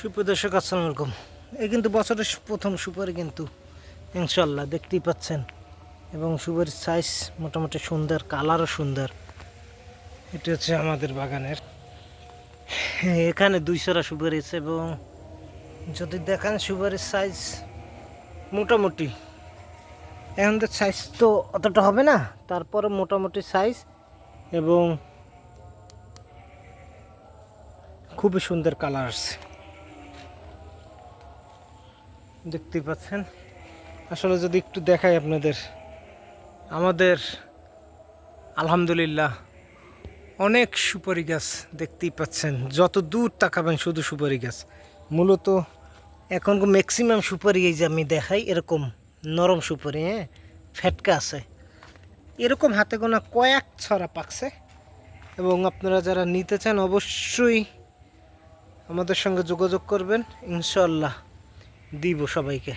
সুপ্রদর্শক আসসালামু আলাইকুম। এই কিন্তু বছরের প্রথম সুপারি কিন্তু ইনশাল্লাহ দেখতেই পাচ্ছেন। এবং সুপারির সাইজ মোটামুটি সুন্দর কালারও সুন্দর। এটি হচ্ছে আমাদের বাগানের। হ্যাঁ, এখানে দুইশোটা সুপারি আছে এবং যদি দেখেন সুপারির সাইজ মোটামুটি এখন তো সাইজ তো অতটা হবে না তারপরে মোটামুটি সাইজ এবং খুবই সুন্দর কালার আছে। দেখতেই পাচ্ছেন। আসলে যদি একটু দেখাই আপনাদের, আমাদের আলহামদুলিল্লাহ অনেক সুপারি গাছ দেখতেই পাচ্ছেন। যত দূর তাকাবেন শুধু সুপারি গাছ। মূলত এখন ম্যাক্সিমাম সুপারি এই যে আমি দেখাই, এরকম নরম সুপারি হ্যাঁ? ফ্যাটকা আছে। এরকম হাতে গোনা কয়েক ছড়া পাকছে। এবং আপনারা যারা নিতে চান অবশ্যই আমাদের সঙ্গে যোগাযোগ করবেন ইনশাল্লাহ দিব সবাইকে।